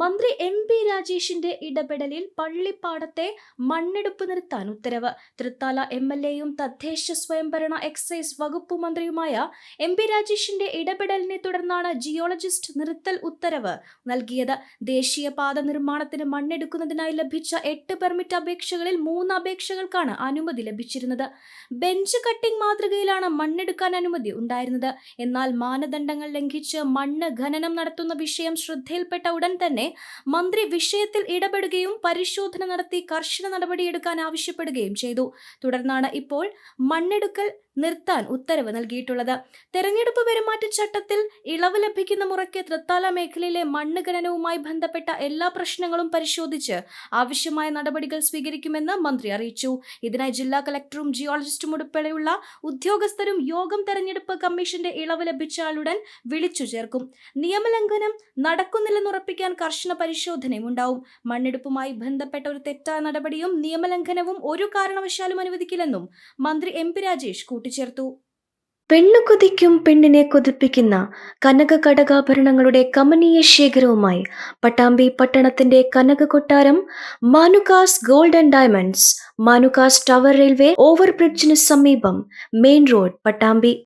മന്ത്രി M P രാജേഷിന്റെ ഇടപെടലിൽ പള്ളിപ്പാടത്തെ മണ്ണെടുപ്പ് നിർത്താൻ ഉത്തരവ്. തൃത്താല എം എൽ എയും തദ്ദേശ സ്വയംഭരണ എക്സൈസ് വകുപ്പ് മന്ത്രിയുമായ എം പി രാജേഷിന്റെ ഇടപെടലിനെ തുടർന്നാണ് ജിയോളജിസ്റ്റ് നിർത്തൽ ഉത്തരവ് നൽകിയത്. ദേശീയപാത നിർമ്മാണത്തിന് മണ്ണെടുക്കുന്നതിനായി ലഭിച്ച എട്ട് പെർമിറ്റ് അപേക്ഷകളിൽ മൂന്ന് അപേക്ഷകൾക്കാണ് അനുമതി ലഭിച്ചിരുന്നത്. ബെഞ്ച് കട്ടിംഗ് മാതൃകയിലാണ് മണ്ണെടുക്കാൻ അനുമതി ഉണ്ടായിരുന്നത്. എന്നാൽ മാനദണ്ഡങ്ങൾ ലംഘിച്ച് മണ്ണ് ഖനനം നടത്തുന്ന വിഷയം ശ്രദ്ധയിൽപ്പെട്ട ഉടൻ തന്നെ മന്ത്രി വിഷയത്തിൽ ഇടപെടുകയും പരിശോധന നടത്തി കർശന നടപടിയെടുക്കാൻ ആവശ്യപ്പെടുകയും ചെയ്തു. തുടർന്നാണ് ഇപ്പോൾ മണ്ണെടുക്കൽ നിർത്താൻ ഉത്തരവ് നൽകിയിട്ടുള്ളത്. തെരഞ്ഞെടുപ്പ് പെരുമാറ്റച്ചട്ടത്തിൽ ഇളവ് ലഭിക്കുന്ന മുറയ്ക്ക് തൃത്താല മേഖലയിലെ മണ്ണ് ഖനനവുമായി ബന്ധപ്പെട്ട എല്ലാ പ്രശ്നങ്ങളും പരിശോധിച്ച് ആവശ്യമായ നടപടികൾ സ്വീകരിക്കുമെന്ന് മന്ത്രി അറിയിച്ചു. ഇതിനായി ജില്ലാ കളക്ടറും ജിയോളജിസ്റ്റും ഉൾപ്പെടെയുള്ള ഉദ്യോഗസ്ഥരും യോഗം തെരഞ്ഞെടുപ്പ് കമ്മീഷന്റെ ഇളവ് ലഭിച്ചാലുടൻ വിളിച്ചു ചേർക്കും. നിയമലംഘനം നടക്കുന്നില്ലെന്ന് ഉറപ്പിക്കാൻ കർശന പരിശോധനയും ഉണ്ടാവും. മണ്ണെടുപ്പുമായി ബന്ധപ്പെട്ട ഒരു തെറ്റായ നടപടിയും നിയമലംഘനവും ഒരു കാരണവശാലും അനുവദിക്കില്ലെന്നും മന്ത്രി എം പി രാജേഷ് കൂട്ടിച്ചേർത്തു. പെണ്ണു കൊതിക്കും പെണ്ണിനെ കൊതിപ്പിക്കുന്ന കനക കടകാഭരണങ്ങളുടെ കമനീയ ശേഖരവുമായി പട്ടാമ്പി പട്ടണത്തിന്റെ കനക കൊട്ടാരം Manukas gold and diamonds Manukas tower railway ഓവർബ്രിഡ്ജിന് സമീപം മെയിൻ റോഡ് പട്ടാമ്പി.